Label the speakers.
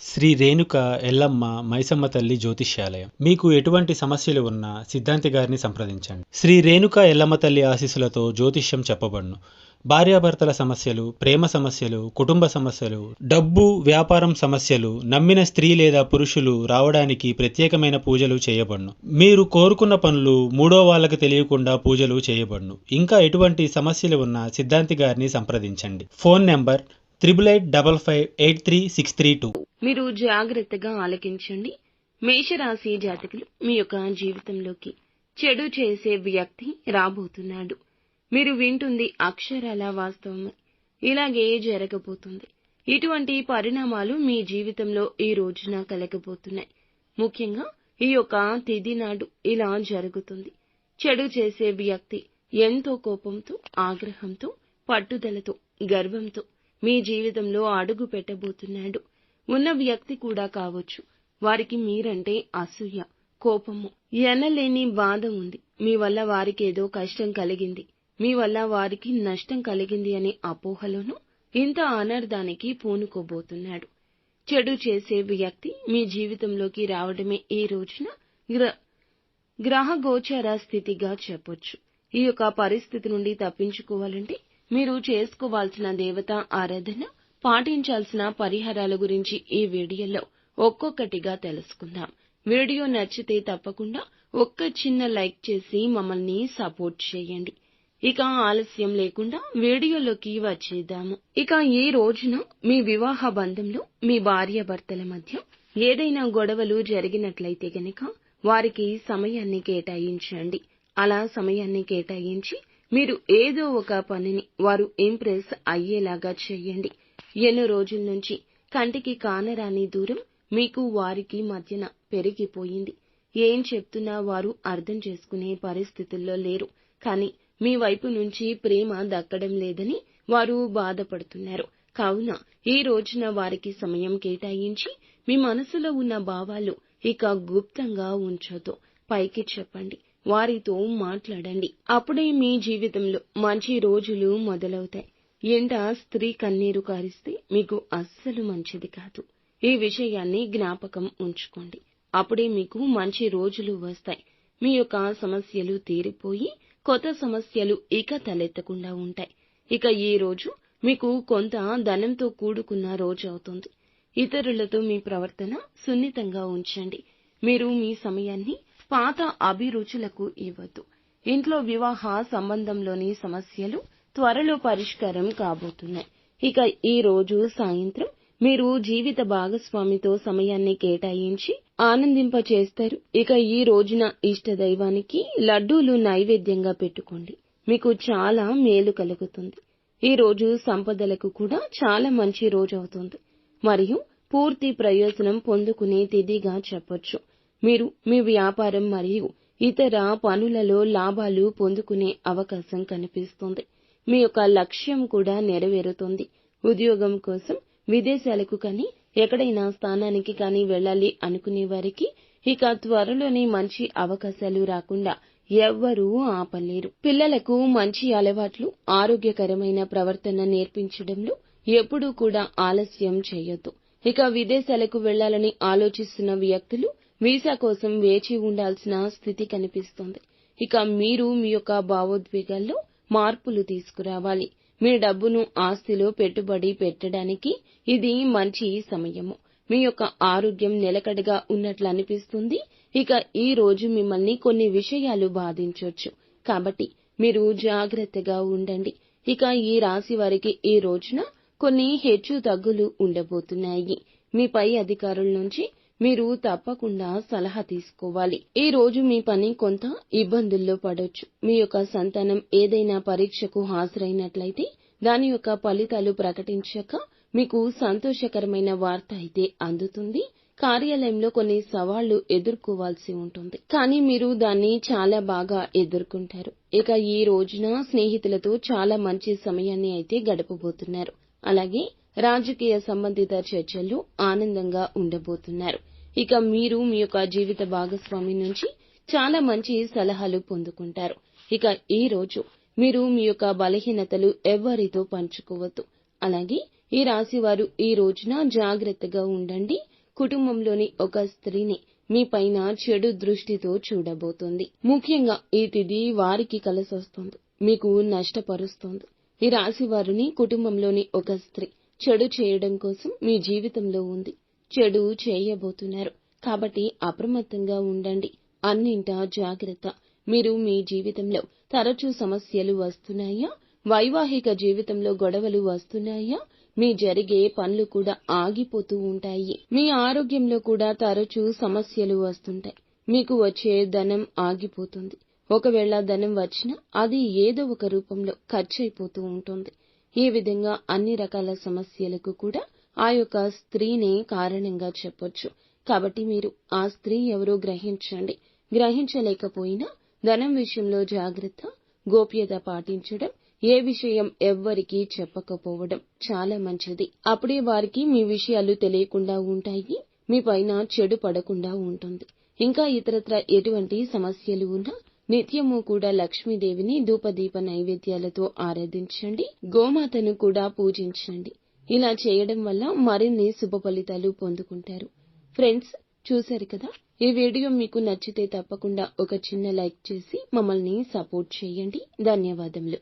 Speaker 1: శ్రీ రేణుక ఎల్లమ్మ మైసమ్మ తల్లి జ్యోతిష్యాలయం. మీకు ఎటువంటి సమస్యలు ఉన్నా సిద్ధాంతి గారిని సంప్రదించండి. శ్రీ రేణుక ఎల్లమ్మ తల్లి ఆశీస్సులతో జ్యోతిష్యం చెప్పబడును. భార్యాభర్తల సమస్యలు ప్రేమ సమస్యలు కుటుంబ సమస్యలు డబ్బు వ్యాపారం సమస్యలు నమ్మిన స్త్రీ లేదా పురుషులు రావడానికి ప్రత్యేకమైన పూజలు చేయబడును. మీరు కోరుకున్న పనులు మూడో వాళ్ళకి తెలియకుండా పూజలు చేయబడును. ఇంకా ఎటువంటి సమస్యలు ఉన్నా సిద్ధాంతి గారిని సంప్రదించండి. Phone number triple eight double five eight three six three two
Speaker 2: మీరు జాగ్రత్తగా ఆలకించండి. మేషరాశి జాతకులు మీ యొక్క జీవితంలోకి చెడు చేసే వ్యక్తి రాబోతున్నాడు. మీరు వింటుంది అక్షరాల వాస్తవమే. ఇలాగే జరగబోతుంది. ఇటువంటి పరిణామాలు మీ జీవితంలో ఈ రోజున కలగబోతున్నాయి. ముఖ్యంగా ఈ యొక్క తిది నాడు ఇలా జరుగుతుంది. చెడు చేసే వ్యక్తి ఎంతో కోపంతో ఆగ్రహంతో పట్టుదలతో గర్వంతో మీ జీవితంలో అడుగు పెట్టబోతున్నాడు. ఉన్న వ్యక్తి కూడా కావచ్చు. వారికి మీరంటే అసూయ కోపము. ఎనలేని బాధ ఉంది. మీ వల్ల వారికి ఏదో కష్టం కలిగింది. మీ వల్ల వారికి నష్టం కలిగింది అనే అపోహలోనూ ఇంత అనర్థానికి పూనుకోబోతున్నాడు. చెడు చేసే వ్యక్తి మీ జీవితంలోకి రావడమే ఈ రోజున గ్ర గ్రహ గోచార స్థితిగా చెప్పొచ్చు. ఈ యొక్క పరిస్థితి నుండి తప్పించుకోవాలంటే మీరు చేసుకోవాల్సిన దేవత ఆరాధన పాటించాల్సిన పరిహారాల గురించి ఈ వీడియోలో ఒక్కొక్కటిగా తెలుసుకుందాం. వీడియో నచ్చితే తప్పకుండా ఒక్క చిన్న లైక్ చేసి మమ్మల్ని సపోర్ట్ చేయండి. ఇక ఆలస్యం లేకుండా వీడియోలోకి వచ్చేద్దాము. ఇక ఈ రోజున మీ వివాహ బంధంలో మీ భార్య భర్తల మధ్య ఏదైనా గొడవలు జరిగినట్లయితే గనక వారికి సమయాన్ని కేటాయించండి. అలా సమయాన్ని కేటాయించి మీరు ఏదో ఒక పనిని వారు ఇంప్రెస్ అయ్యేలాగా చేయండి. ఎన్నో రోజుల నుంచి కంటికి కానరాని దూరం మీకు వారికి మధ్యన పెరిగిపోయింది. ఏం చెప్తున్నా వారు అర్థం చేసుకునే పరిస్థితుల్లో లేరు. కానీ మీ వైపు నుంచి ప్రేమ దక్కడం లేదని వారు బాధపడుతున్నారు. కావున ఈ రోజున వారికి సమయం కేటాయించి మీ మనసులో ఉన్న భావాలు ఇక గుప్తంగా ఉంచొద్దు. పైకి చెప్పండి. వారితో మాట్లాడండి. అప్పుడే మీ జీవితంలో మంచి రోజులు మొదలవుతాయి. ఎంట స్త్రీ కన్నీరు కారిస్తే మీకు అస్సలు మంచిది కాదు. ఈ విషయాన్ని జ్ఞాపకం ఉంచుకోండి. అప్పుడే మీకు మంచి రోజులు వస్తాయి. మీ యొక్క సమస్యలు తీరిపోయి కొత్త సమస్యలు ఇక తలెత్తకుండా ఉంటాయి. ఇక ఈ రోజు మీకు కొంత ధనంతో కూడుకున్న రోజు అవుతుంది. ఇతరులతో మీ ప్రవర్తన సున్నితంగా ఉంచండి. మీరు మీ సమయాన్ని పాత అభిరుచులకు ఇవ్వద్దు ఇంట్లో వివాహ సంబంధంలోని సమస్యలు త్వరలో పరిష్కారం కాబోతున్నాయి. ఇక ఈ రోజు సాయంత్రం మీరు జీవిత భాగస్వామితో సమయాన్ని కేటాయించి ఆనందింప చేస్తారు ఇక ఈ రోజున ఇష్ట దైవానికి లడ్డూలు నైవేద్యంగా పెట్టుకోండి. మీకు చాలా మేలు కలుగుతుంది. ఈ రోజు సంపదలకు కూడా చాలా మంచి రోజు అవుతుంది. మరియు పూర్తి ప్రయోజనం పొందుకునే తిథిగా చెప్పొచ్చు. మీరు మీ వ్యాపారం మరియు ఇతర పనులలో లాభాలు పొందుకునే అవకాశం కనిపిస్తుంది. మీ యొక్క లక్ష్యం కూడా నెరవేరుతుంది. ఉద్యోగం కోసం విదేశాలకు కానీ ఎక్కడైనా స్థానానికి కానీ వెళ్ళాలి అనుకునే వారికి ఇక త్వరలోనే మంచి అవకాశాలు రాకుండా ఎవ్వరూ ఆపలేరు. పిల్లలకు మంచి అలవాట్లు ఆరోగ్యకరమైన ప్రవర్తన నేర్పించడంలో ఎప్పుడూ కూడా ఆలస్యం చేయొద్దు. ఇక విదేశాలకు వెళ్ళాలని ఆలోచిస్తున్న వ్యక్తులు వీసా కోసం వేచి ఉండాల్సిన స్థితి కనిపిస్తోంది. ఇక మీరు మీ యొక్క భావోద్వేగాల్లో మార్పులు తీసుకురావాలి. మీ డబ్బును ఆస్తిలో పెట్టుబడి పెట్టడానికి ఇది మంచి సమయము. మీ యొక్క ఆరోగ్యం నిలకడగా ఉన్నట్లు అనిపిస్తుంది. ఇక ఈ రోజు మిమ్మల్ని కొన్ని విషయాలు బాధించవచ్చు కాబట్టి మీరు జాగ్రత్తగా ఉండండి. ఇక ఈ రాశి వారికి ఈ రోజున కొన్ని హెచ్చు తగ్గులు ఉండబోతున్నాయి. మీ పై అధికారుల నుంచి మీరు తప్పకుండా సలహా తీసుకోవాలి. ఈ రోజు మీ పని కొంత ఇబ్బందుల్లో పడొచ్చు. మీ యొక్క సంతానం ఏదైనా పరీక్షకు హాజరైనట్లయితే దాని యొక్క ఫలితాలు ప్రకటించాక మీకు సంతోషకరమైన వార్త అయితే అందుతుంది. కార్యాలయంలో కొన్ని సవాళ్ళు ఎదుర్కోవాల్సి ఉంటుంది. కానీ మీరు దాన్ని చాలా బాగా ఎదుర్కొంటారు. ఇక ఈ రోజున స్నేహితులతో చాలా మంచి సమయాన్ని అయితే గడపబోతున్నారు. అలాగే రాజకీయ సంబంధిత చర్చల్లో ఆనందంగా ఉండబోతున్నారు. ఇక మీరు మీ యొక్క జీవిత భాగస్వామి నుంచి చాలా మంచి సలహాలు పొందుకుంటారు. ఇక ఈ రోజు మీరు మీ యొక్క బలహీనతలు ఎవ్వరితో పంచుకోవద్దు. అలాగే ఈ రాశి వారు ఈ రోజున జాగ్రత్తగా ఉండండి. కుటుంబంలోని ఒక స్త్రీని మీ పైన చెడు దృష్టితో చూడబోతోంది. ముఖ్యంగా ఈ తిథి వారికి కలిసొస్తుంది. మీకు నష్టపరుస్తోంది. ఈ రాశి వారిని కుటుంబంలోని ఒక స్త్రీ చెడు చేయడం కోసం మీ జీవితంలో ఉంది. చెడు చేయబోతున్నారు. కాబట్టి అప్రమత్తంగా ఉండండి. అన్నింటా జాగ్రత్త. మీరు మీ జీవితంలో తరచూ సమస్యలు వస్తున్నాయా? వైవాహిక జీవితంలో గొడవలు వస్తున్నాయా? మీ జరిగే పనులు కూడా ఆగిపోతూ ఉంటాయి. మీ ఆరోగ్యంలో కూడా తరచూ సమస్యలు వస్తుంటాయి. మీకు వచ్చే ధనం ఆగిపోతుంది. ఒకవేళ ధనం వచ్చినా అది ఏదో ఒక రూపంలో ఖర్చయిపోతూ ఉంటుంది. ఈ విధంగా అన్ని రకాల సమస్యలకు కూడా ఆ యొక్క స్త్రీనే కారణంగా చెప్పొచ్చు. కాబట్టి మీరు ఆ స్త్రీ ఎవరో గ్రహించండి. గ్రహించలేకపోయినా ధనం విషయంలో జాగ్రత్త గోప్యత పాటించడం ఏ విషయం ఎవ్వరికీ చెప్పకపోవడం చాలా మంచిది. అప్పుడే వారికి మీ విషయాలు తెలియకుండా ఉంటాయి మీ పైన చెడు పడకుండా ఉంటుంది. ఇంకా ఇతరత్ర ఎటువంటి సమస్యలు ఉన్నా నిత్యము కూడా లక్ష్మీదేవిని ధూపదీప నైవేద్యాలతో ఆరాధించండి. గోమాతను కూడా పూజించండి. ఇలా చేయడం వల్ల మరిన్ని శుభ ఫలితాలు పొందుకుంటారు. ఫ్రెండ్స్ చూశారు కదా? ఈ వీడియో మీకు నచ్చితే తప్పకుండా ఒక చిన్న లైక్ చేసి మమ్మల్ని సపోర్ట్ చేయండి. ధన్యవాదములు.